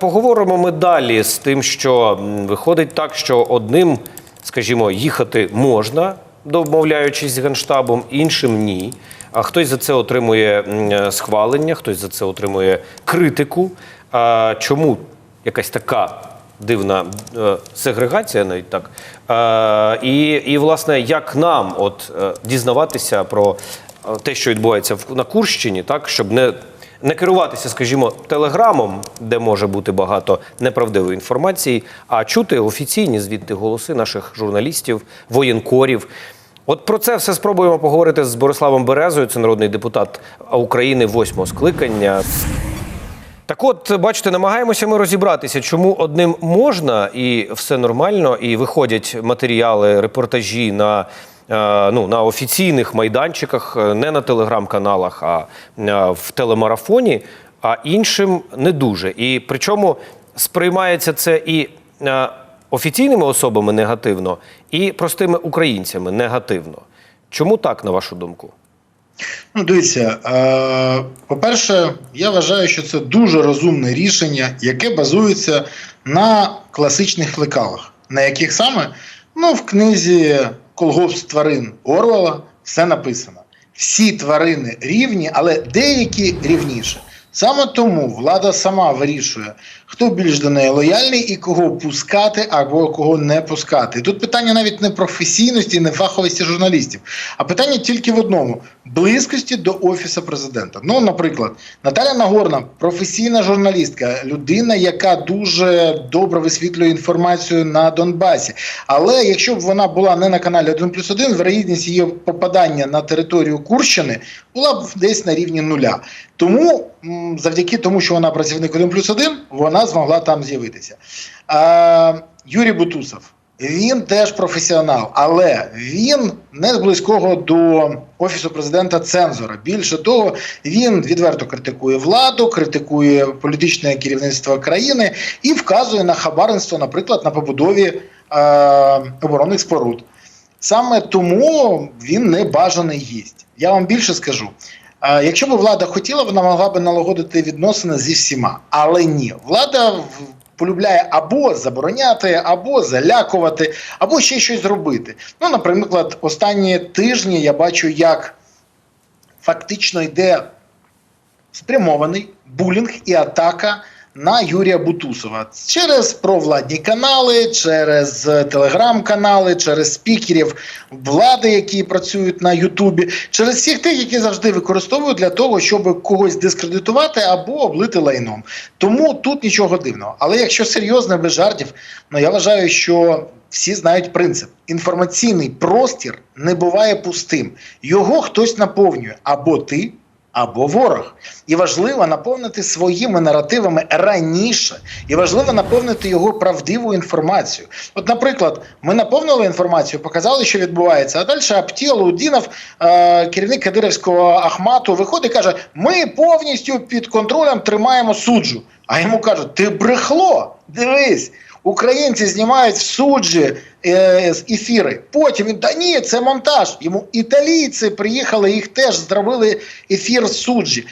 Поговоримо ми далі з тим, що виходить так, що одним, скажімо, їхати можна, домовляючись з генштабом, іншим ні. А хтось за це отримує схвалення, хтось за це отримує критику. А чому якась така дивна е, сегрегація, навіть так? І, і, власне, як нам от е, дізнаватися про е, те, що відбувається на Курщині, так, щоб не не керуватися, скажімо, телеграмом, де може бути багато неправдивої інформації, а чути офіційні звідти голоси наших журналістів, воєнкорів. От про це все спробуємо поговорити з Бориславом Березою, це народний депутат України восьмого скликання. Так от, бачите, намагаємося ми розібратися, чому одним можна і все нормально, і виходять матеріали, репортажі на, ну, на офіційних майданчиках, е, не на телеграм-каналах, а е, в телемарафоні, а іншим не дуже. І причому сприймається це і е, офіційними особами негативно, і простими українцями негативно. Чому так, на вашу думку? Ну, дивіться, е, по-перше, я вважаю, що це дуже розумне рішення, яке базується на класичних лекалах. На яких саме? Ну, в книзі Колгосп тварин Орвела все написано. Всі тварини рівні, але деякі рівніше. Саме тому влада сама вирішує, хто більш до неї лояльний і кого пускати або кого не пускати. Тут питання навіть не професійності, не фаховості журналістів, а питання тільки в одному: близькості до офісу президента. Ну, наприклад, Наталя Нагорна, професійна журналістка, людина, яка дуже добре висвітлює інформацію на Донбасі. Але якщо б вона була не на каналі 1 плюс 1, вероятність її попадання на територію Курщини була б десь на рівні нуля. Тому завдяки тому, що вона працівник 1 плюс 1, вона змогла там з'явитися. Юрій Бутусов. Він теж професіонал, але він не з близького до офісу президента цензора. Більше того, він відверто критикує владу, критикує політичне керівництво країни і вказує на хабарництво, наприклад, на побудові е, оборонних споруд. Саме тому він не бажаний гість. Я вам більше скажу. Якщо б влада хотіла, вона могла б налагодити відносини зі всіма, але ні, влада полюбляє або забороняти, або залякувати, або ще щось зробити. Ну, наприклад, останні тижні я бачу, як фактично йде спрямований булінг і атака на Юрія Бутусова через провладні канали, через телеграм-канали, через спікерів влади, які працюють на Ютубі, через всіх тих, які завжди використовують для того, щоб когось дискредитувати або облити лайном. Тому тут нічого дивного. Але якщо серйозно, без жартів, ну я вважаю, що всі знають принцип: інформаційний простір не буває пустим. Його хтось наповнює або ти. Або ворог, і важливо наповнити своїми наративами раніше, і важливо наповнити його правдивою інформацією. От, наприклад, ми наповнили інформацію, показали, що відбувається. А далі Аптіл Удінов, е, керівник Кадирівського Ахмату, виходить і каже: Ми повністю під контролем тримаємо суджу. А йому кажуть: ти брехло, дивись. Українці знімають в суджі ефіри. Потім він да ні, це монтаж. Йому італійці приїхали, їх теж зробили ефір з суджі.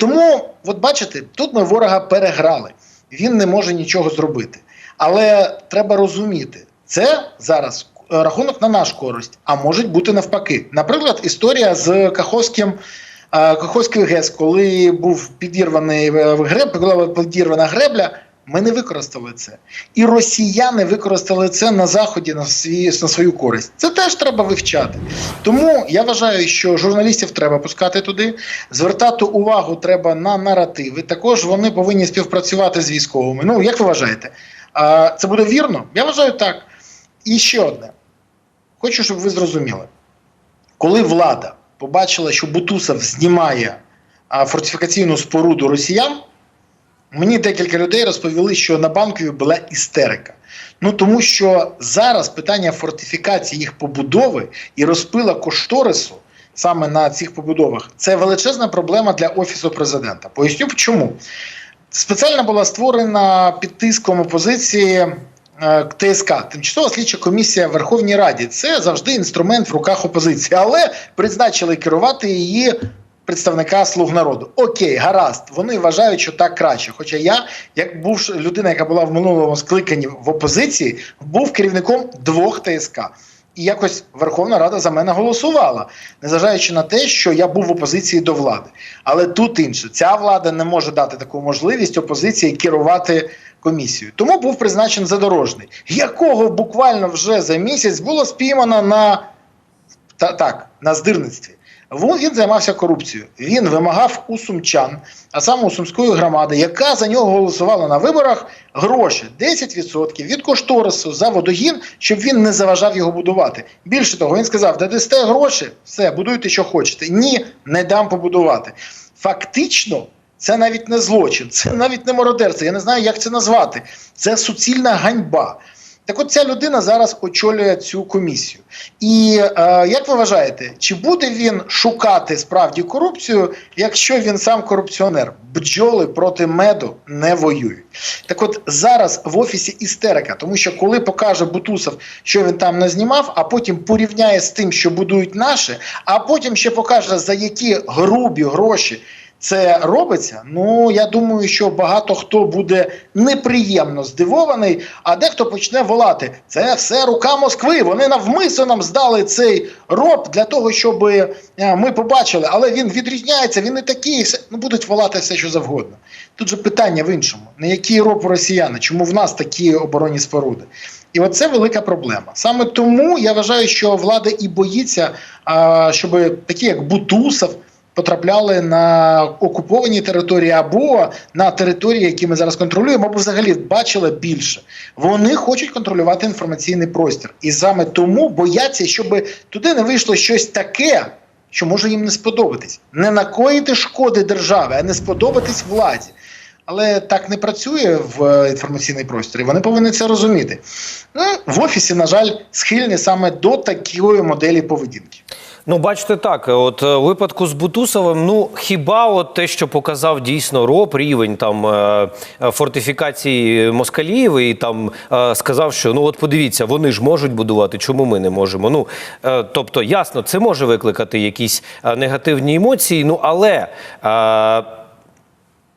Тому, от бачите, тут ми ворога переграли. Він не може нічого зробити. Але треба розуміти, це зараз е, рахунок на наш користь, а може бути навпаки. Наприклад, історія з Каховським. е, Каховський ГЕС, коли був підірваний е, греб, коли була підірвана гребля, ми не використали це. І росіяни використали це на заході на свій на свою користь. Це теж треба вивчати. Тому я вважаю, що журналістів треба пускати туди, звертати увагу треба на наративи. Також вони повинні співпрацювати з військовими. Ну як ви вважаєте? А, Це буде вірно? Я вважаю так. І ще одне. Хочу, щоб ви зрозуміли, коли влада побачила, що Бутусов знімає фортифікаційну споруду росіян. Мені декілька людей розповіли, що на банкові була істерика. Ну тому що зараз питання фортифікації їх побудови і розпила кошторису саме на цих побудовах це величезна проблема для офісу президента. Поясню чому. Спеціально була створена під тиском опозиції е, ТСК, тимчасова слідча комісія в Верховній Раді. Це завжди інструмент в руках опозиції, але призначили керувати її представника слуг народу. Окей, гаразд, вони вважають, що так краще. Хоча я, як був людина, яка була в минулому скликанні в опозиції, був керівником двох ТСК. І якось Верховна Рада за мене голосувала, незважаючи на те, що я був в опозиції до влади. Але тут інше, ця влада не може дати таку можливість опозиції керувати комісією. Тому був призначений задорожний, якого буквально вже за місяць було спіймано на та, так, на здирництві. Він займався корупцією. Він вимагав у сумчан, а саме у сумської громади, яка за нього голосувала на виборах, гроші 10% від кошторису за водогін, щоб він не заважав його будувати. Більше того, він сказав: дадасте гроші, все, будуйте, що хочете. Ні, не дам побудувати. Фактично, це навіть не злочин, це навіть не мародерство. Я не знаю, як це назвати. Це суцільна ганьба. Так от ця людина зараз очолює цю комісію. І е, як ви вважаєте, чи буде він шукати справді корупцію, якщо він сам корупціонер? Бджоли проти меду не воюють. Так от зараз в офісі істерика, тому що коли покаже Бутусов, що він там не знімав, а потім порівняє з тим, що будують наші, а потім ще покаже, за які грубі гроші це робиться, ну я думаю, що багато хто буде неприємно здивований, а дехто почне волати: це все рука Москви. Вони навмисно нам здали цей роб для того, щоб е, ми побачили, але він відрізняється, він не такий. Ну будуть волати все, що завгодно. Тут же питання в іншому: не який роб росіяни, чому в нас такі оборонні споруди? І оце велика проблема. Саме тому я вважаю, що влада і боїться, щоб такі, як Бутусов, потрапляли на окуповані території або на території, які ми зараз контролюємо, або взагалі бачили більше. Вони хочуть контролювати інформаційний простір. І саме тому бояться, щоб туди не вийшло щось таке, що може їм не сподобатись. Не накоїти шкоди держави, а не сподобатись владі. Але так не працює в інформаційний простір, і вони повинні це розуміти. Ну, в офісі, на жаль, схильні саме до такої моделі поведінки. Ну, бачите, так, от е, випадку з Бутусовим, ну хіба от те, що показав дійсно РОП, рівень там е, е, фортифікації москалів, і там е, сказав, що ну от подивіться, вони ж можуть будувати, чому ми не можемо. Ну е, тобто, ясно, це може викликати якісь е, негативні емоції, ну але.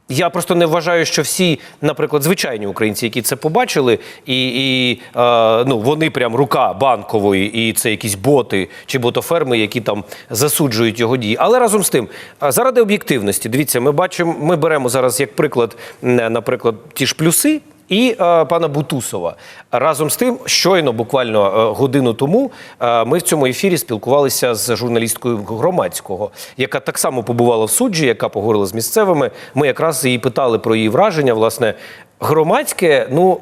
Я просто не вважаю, що всі, наприклад, звичайні українці, які це побачили, і, і е, ну, вони прям рука банкової, і це якісь боти чи ботоферми, які там засуджують його дії. Але разом з тим, е, заради об'єктивності, дивіться, ми бачимо, ми беремо зараз як приклад, наприклад, ті ж плюси. І е, пана Бутусова разом з тим, щойно, буквально е, годину тому, е, ми в цьому ефірі спілкувалися з журналісткою громадського, яка так само побувала в суджі, яка поговорила з місцевими. Ми якраз її питали про її враження. Власне, громадське, ну.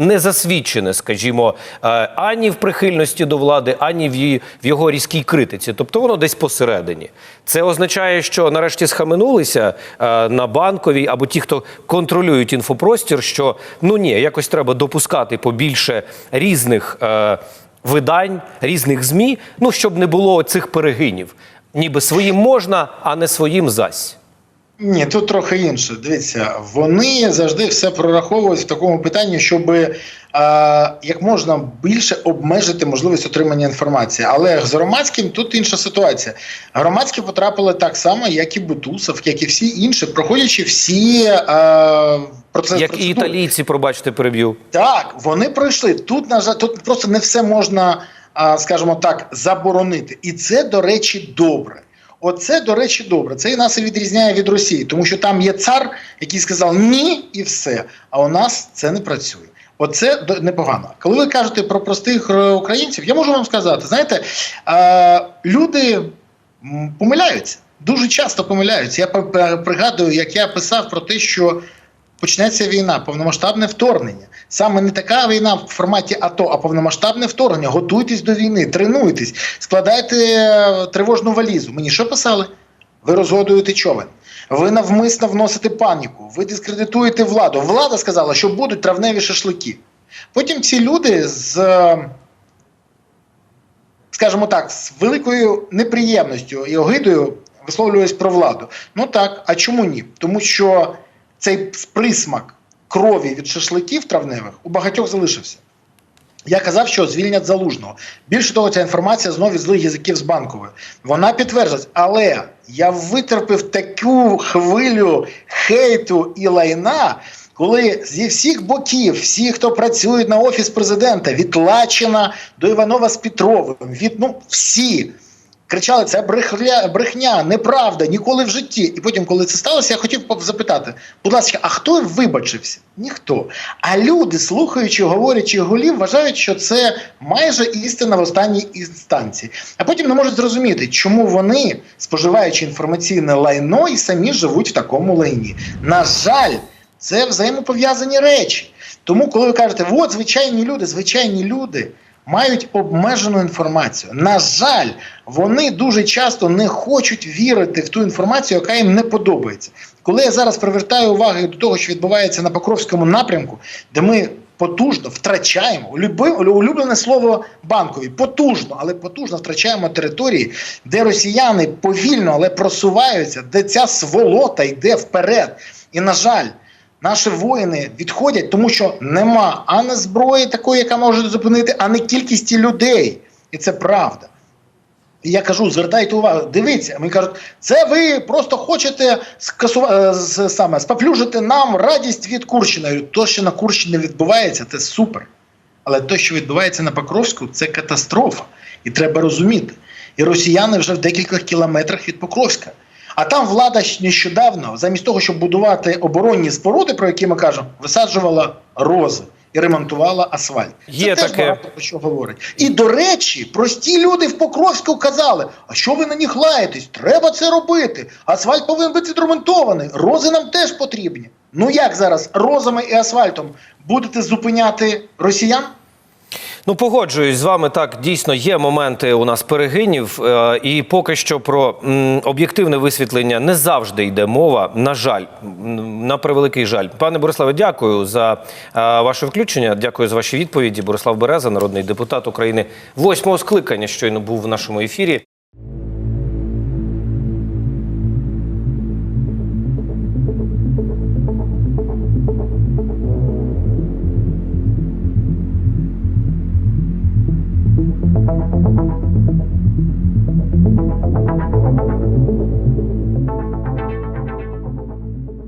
Не засвідчене, скажімо, е, ані в прихильності до влади, ані в її в його різкій критиці. Тобто воно десь посередині. Це означає, що нарешті схаменулися е, на банковій або ті, хто контролюють інфопростір, що ну ні, якось треба допускати побільше різних е, видань, різних змі, ну щоб не було цих перегинів. Ніби своїм можна, а не своїм зась. Ні, тут трохи інше. Дивіться, вони завжди все прораховують в такому питанні, щоб е, як можна більше обмежити можливість отримання інформації. Але з громадським тут інша ситуація. Громадські потрапили так само, як і Бутусов, як і всі інші, проходячи всі е, процес. Як і італійці, пробачте, переб'ю. Так, вони пройшли. Тут, на жаль, тут просто не все можна, а, скажімо так, заборонити. І це, до речі, добре. Оце, до речі, добре. Це нас і відрізняє від Росії, тому що там є цар, який сказав ні і все. А у нас це не працює. Оце непогано. Коли ви кажете про простих е, українців, я можу вам сказати, знаєте, е, люди помиляються. Дуже часто помиляються. Я пригадую, як я писав про те, що почнеться війна, повномасштабне вторгнення. Саме не така війна в форматі АТО, а повномасштабне вторгнення. Готуйтесь до війни, тренуйтесь, складайте е, тривожну валізу. Мені що писали? Ви розгодуєте човен. Ви навмисно вносите паніку, ви дискредитуєте владу. Влада сказала, що будуть травневі шашлики. Потім ці люди з, е, скажімо так, з великою неприємністю і огидою висловлюють про владу. Ну так, а чому ні? Тому що цей присмак крові від шашликів травневих у багатьох залишився. Я казав, що звільнять залужного. Більше того, ця інформація знову від злих язиків з банкової. Вона підтверджується, але я витерпів таку хвилю хейту і лайна, коли зі всіх боків, всі, хто працюють на офіс президента, від Лачина до Іванова з Петровим, від ну всі. Кричали, це брехня, брехня, неправда, ніколи в житті. І потім, коли це сталося, я хотів запитати, будь ласка, а хто вибачився? Ніхто. А люди, слухаючи, говорячи голів, вважають, що це майже істина в останній інстанції. А потім не можуть зрозуміти, чому вони, споживаючи інформаційне лайно, і самі живуть в такому лайні. На жаль, це взаємопов'язані речі. Тому, коли ви кажете, от звичайні люди, звичайні люди мають обмежену інформацію. На жаль, вони дуже часто не хочуть вірити в ту інформацію, яка їм не подобається. Коли я зараз привертаю увагу до того, що відбувається на Покровському напрямку, де ми потужно втрачаємо улюблене слово банкові, потужно, але потужно втрачаємо території, де росіяни повільно, але просуваються, де ця сволота йде вперед. І на жаль. Наші воїни відходять, тому що нема ані зброї такої, яка може зупинити, а не кількості людей. І це правда. Я кажу, звертайте увагу, дивіться, мені кажуть, це ви просто хочете скасува... е, саме споплюжити нам радість від Курщини. То, що на Курщині відбувається, це супер. Але те, що відбувається на Покровську, це катастрофа. І треба розуміти. І росіяни вже в декількох кілометрах від Покровська. А там влада нещодавно, замість того, щоб будувати оборонні споруди, про які ми кажемо, висаджувала рози і ремонтувала асфальт. Є Це теж таке. багато про що говорить. І до речі, прості люди в Покровську казали: а що ви на них лаєтесь? Треба це робити. Асфальт повинен бути відремонтований. Рози нам теж потрібні. Ну як зараз розами і асфальтом будете зупиняти росіян? Ну, погоджуюсь з вами. Так, дійсно є моменти у нас перегинів, е, і поки що про об'єктивне висвітлення не завжди йде мова. На жаль, на превеликий жаль. Пане Бориславе, дякую за е, ваше включення. Дякую за ваші відповіді. Борислав Береза, народний депутат України восьмого скликання, щойно був в нашому ефірі.